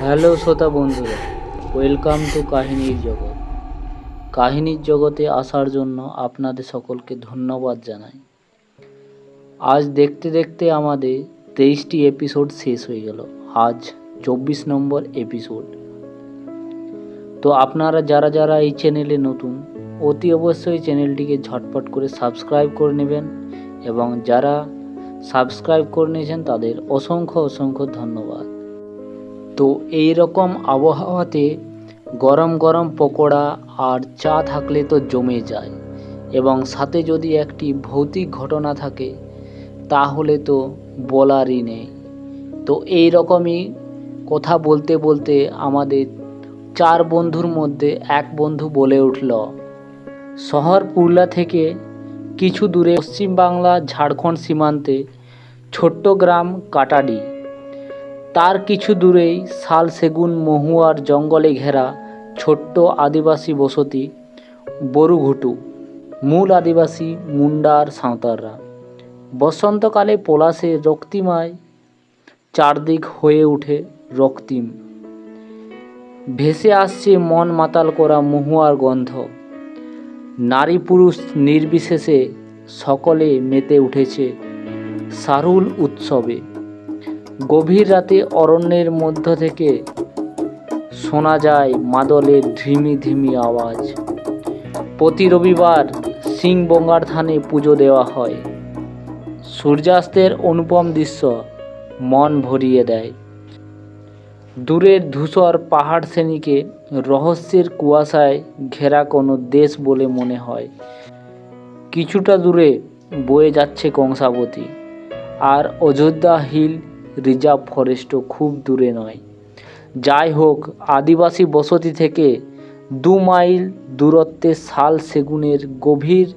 Hello শ্রোতা বন্ধুরা, welcome to কাহিনীর জগৎ। কাহিনীর জগতে আসার জন্য আপনাদের সকলকে ধন্যবাদ জানাই। আজ দেখতে দেখতে আমাদের তেইশটি এপিসোড শেষ হয়ে গেল। আজ চব্বিশ নম্বর এপিসোড তো আপনারা যারা যারা এই চ্যানেলে নতুন, অতি অবশ্যই চ্যানেলটিকে ঝটপট করে সাবস্ক্রাইব করে নেবেন এবং যারা সাবস্ক্রাইব করে নিয়েছেন তাদের অসংখ্য অসংখ্য ধন্যবাদ। তো এই রকম আবহাওয়াতে গরম গরম পকোড়া আর চা থাকলে তো জমে যায়। এবং সাথে যদি একটি ভৌতিক ঘটনা থাকে, তাহলে তো বলারই নেই। তো এই রকমই কথা বলতে বলতে আমাদের চার বন্ধুর মধ্যে এক বন্ধু বলে উঠল, শহর পুরলা থেকে কিছু দূরে পশ্চিমবাংলা ঝাড়খণ্ড সীমান্তে ছোট্ট গ্রাম কাটাডি। তার কিছু দূরেই শাল সেগুন মহুয়ার জঙ্গলে ঘেরা ছোট্ট আদিবাসী বসতি, বরুঘুটু, মূল আদিবাসী মুন্ডার সাঁওতালরা। বসন্তকালে পলাশে রক্তিমায় চারদিক হয়ে ওঠে রক্তিম। ভেসে আসছে মন মাতাল করা মহুয়ার গন্ধ। নারী পুরুষ নির্বিশেষে সকলে মেতে উঠেছে সারুল উৎসবে। গভীর রাতে অরণ্যের মধ্য থেকে শোনা যায় মাদলের ধিমি ধিমি আওয়াজ। প্রতি রবিবার সিংবঙ্গার থানে পুজো দেওয়া হয়। সূর্যাস্তের অনুপম দৃশ্য মন ভরিয়ে দেয়। দূরের ধূসর পাহাড় শ্রেণীকে রহস্যের কুয়াশায় ঘেরা কোনো দেশ বলে মনে হয়। কিছুটা দূরে বয়ে যাচ্ছে কংসাবতী। আর অযোধ্যা হিল রিজার্ভ ফরেস্টও খুব দূরে নয়। যাই হোক, আদিবাসী বসতি থেকে দু মাইল দূরত্বে শাল সেগুনের গভীর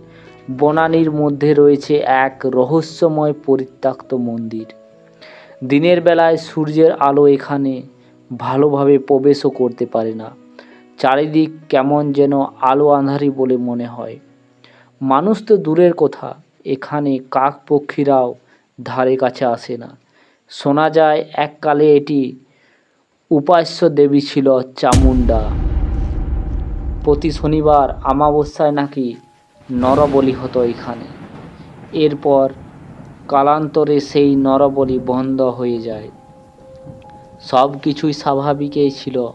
বনানীর মধ্যে রয়েছে এক রহস্যময় পরিত্যক্ত মন্দির। দিনের বেলায় সূর্যের আলো এখানে ভালোভাবে প্রবেশও করতে পারে না। চারিদিক কেমন যেন আলো আঁধারি বলে মনে হয়। মানুষ তো দূরের কথা, এখানে কাক পক্ষীরাও ধারে কাছে আসে না। শোনা যায়, এককালে এটি উপাস্য দেবী ছিল চামুণ্ডা। প্রতি শনিবার আমাবস্যায় নাকি নরবলি হতো এখানে। এরপর কালান্তরে সেই নরবলি বন্ধ হয়ে যায়। সব কিছুই স্বাভাবিকই ছিল।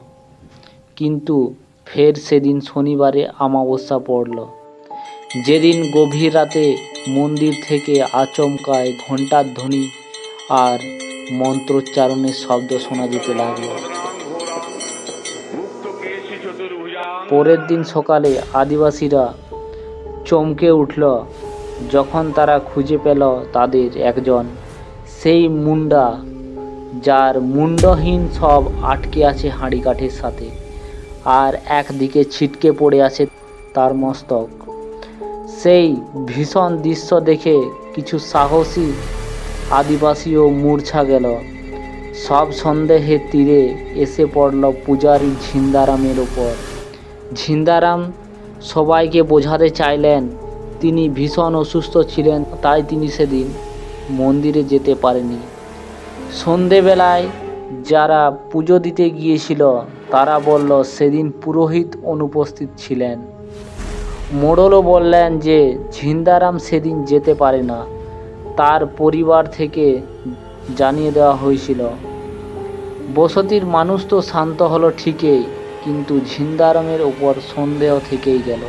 কিন্তু ফের সেদিন শনিবারে আমাবস্যা পড়ল। যেদিন গভীর রাতে মন্দির থেকে আচমকায় ঘণ্টার ধ্বনি আর মন্ত্রোচ্চারণের শব্দ শোনা যেতে লাগল। পরের দিন সকালে আদিবাসীরা চমকে উঠল। যখন তারা খুঁজে পেল তাদের একজন, সেই মুন্ডা যার মুন্ডহীন সব আটকে আছে হাঁড়ি কাঠের সাথে আর একদিকে ছিটকে পড়ে আছে তার মস্তক। সেই ভীষণ দৃশ্য দেখে কিছু সাহসী আদিবাসীও মূর্ছা গেল। সব সন্দেহে তীরে এসে পড়ল পূজারী ঝিন্দারামের ওপর ঝিন্দারাম সবাইকে বোঝাতে চাইলেন, তিনি ভীষণ অসুস্থ ছিলেন, তাই তিনি সেদিন মন্দিরে যেতে পারেনি সন্ধেবেলায় যারা পুজো দিতে গিয়েছিল, তারা বলল, সেদিন পুরোহিত অনুপস্থিত ছিলেন। মোড়লও বললেন যে, ঝিন্দারাম সেদিন যেতে পারে না। তার পরিবার থেকে জানিয়ে দেওয়া হয়েছিল। বসতির মানুষ তো শান্ত হলো ঠিকই, কিন্তু ঝিন্দারামের ওপর সন্দেহ থেকেই গেল।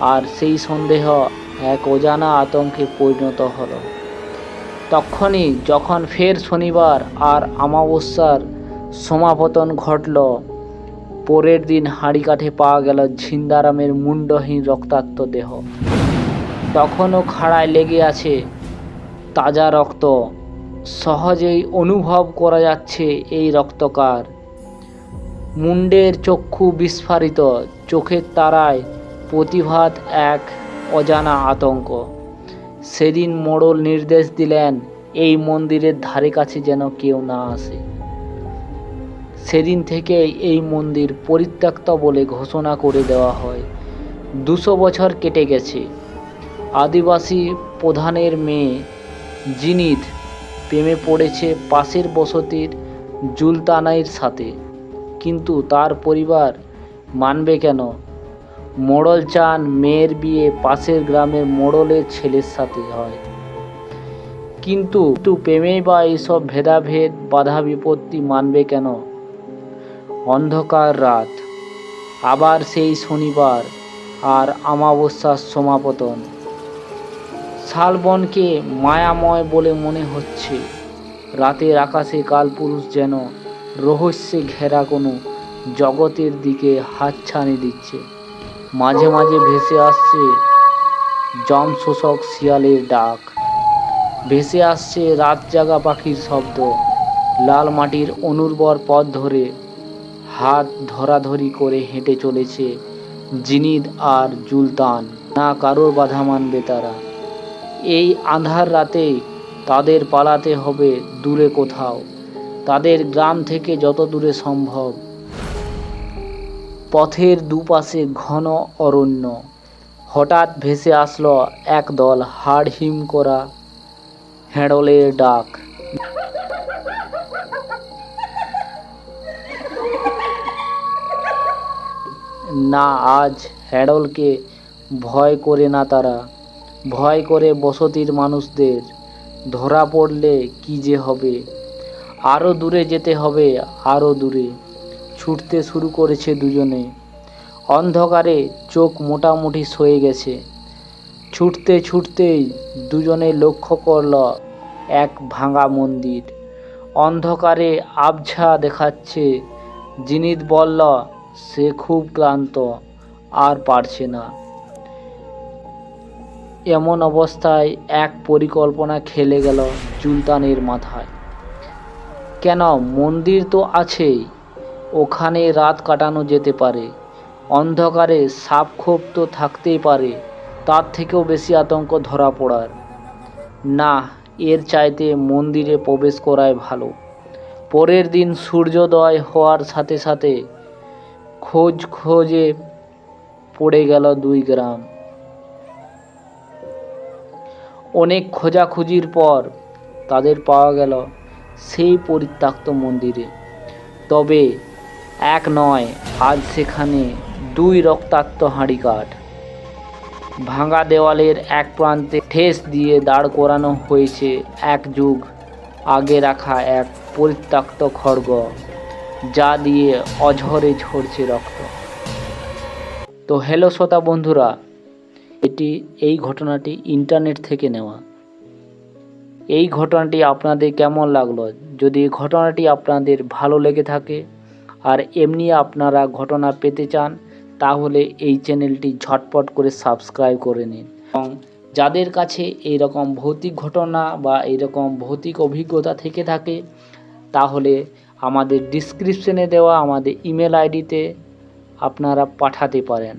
আর সেই সন্দেহ এক অজানা আতঙ্কে পরিণত হলো। তখনই যখন ফের শনিবার আর আমাবস্যার সমাপতন ঘটল, পরের দিন হাঁড়ি কাঠে পাওয়া গেল ঝিন্দারামের মুন্ডহীন রক্তাক্ত দেহ। তখনও খাড়ায় লেগে আছে তাজা রক্ত। সহজেই অনুভব করা যাচ্ছে এই রক্তকার। মুন্ডের চক্ষু বিস্ফারিত, চোখের তারায় প্রতিভাত এক অজানা আতঙ্ক। সেদিন মোড়ল নির্দেশ দিলেন, এই মন্দিরের ধারে কাছে যেন কেউ না আসে। সেদিন থেকে এই মন্দির পরিত্যক্ত বলে ঘোষণা করে দেওয়া হয়। দুশো বছর কেটে গেছে। আদিবাসী প্রধানের মেয়ে জিনিত প্রেমে পড়েছে পাশের বসতির জুলতানাইর সাথে। কিন্তু তার পরিবার মানবে কেন? মোড়ল চান মেয়ের বিয়ে পাশের গ্রামের মোড়লের ছেলের সাথে হয়। কিন্তু কিন্তু প্রেমেই বা এইসব ভেদাভেদ, বাধা বিপত্তি মানবে কেন? অন্ধকার রাত, আবার সেই শনিবার আর আমাবস্যার সমাপতন। শালবনকে মায়াময় বলে মনে হচ্ছে। রাতের আকাশে কালপুরুষ যেন রহস্যে ঘেরা কোনো জগতের দিকে হাতছানি দিচ্ছে। মাঝে মাঝে ভেসে আসছে জম শোষক শিয়ালের ডাক। ভেসে আসছে রাত জাগা পাখির শব্দ। লাল মাটির অনুর্বর পথ ধরে হাত ধরাধরি করে হেঁটে চলেছে জিনিদ আর জুলতান। না কারোর বাধা মানবে তারা। এই আঁধার রাতে তাদের পালাতে হবে দূরে কোথাও। তাদের গ্রাম থেকে যত দূরে সম্ভব। পথের দুপাশে ঘন অরণ্য। হঠাৎ ভেসে আসলো এক দল হাড় হিম করা হেঁড়লের ডাক। না, আজ হেঁড়লকে ভয় করে না তারা। ভয় করে বসতির মানুষদের। ধরা পড়লে কি যে হবে? আরও দূরে যেতে হবে আরও দূরে। ছুটতে শুরু করেছে দুজনে। অন্ধকারে চোখ মোটামুটি সয়ে গেছে। ছুটতে ছুটতেই দুজনে লক্ষ্য করল এক ভাঙা মন্দির। অন্ধকারে আবছা দেখাচ্ছে, জিনিত বলল, সে খুব ক্লান্ত, আর পারছে না। এমন অবস্থায় এক পরিকল্পনা খেলে গেল জুলতানের মাথায়। কেন মন্দির তো আছেই, ওখানে রাত কাটানো যেতে পারে, অন্ধকারে সাপ খোপ তো থাকতেই পারে, তার থেকেও বেশি আতঙ্ক ধরা পড়ার। না, এর চাইতে মন্দিরে প্রবেশ করাই ভালো। পরের দিন সূর্যোদয় হওয়ার সাথে সাথে খোঁজ খোঁজে পড়ে গেল দুই গ্রাম। অনেক খোঁজাখুঁজির পর তাদের পাওয়া গেল সেই পরিত্যক্ত মন্দিরে। তবে এক নয়, আজ সেখানে দুই রক্তাক্ত হাঁড়ি কাঠ। ভাঙা দেওয়ালের এক প্রান্তে ঠেস দিয়ে দাঁড় করানো হয়েছে এক যুগ আগে রাখা এক পরিত্যক্ত খড়গ, যা দিয়ে অঝরে ঝরছে রক্ত। তো হ্যালো শ্রোতা বন্ধুরা এটি এই ঘটনাটি ইন্টারনেট থেকে নেওয়া। এই ঘটনাটি আপনাদের কেমন লাগল? যদি ঘটনাটি আপনাদের ভালো লেগে থাকে আর এমনি আপনারা ঘটনা পেতে চান, তাহলে এই চ্যানেলটি ঝটপট করে সাবস্ক্রাইব করে নিন। এবং যাদের কাছে এই রকম ভৌতিক ঘটনা বা এই রকম ভৌতিক অভিজ্ঞতা থেকে থাকে, তাহলে আমাদের ডিসক্রিপশনে দেওয়া আমাদের ইমেল আইডিতে আপনারা পাঠাতে পারেন।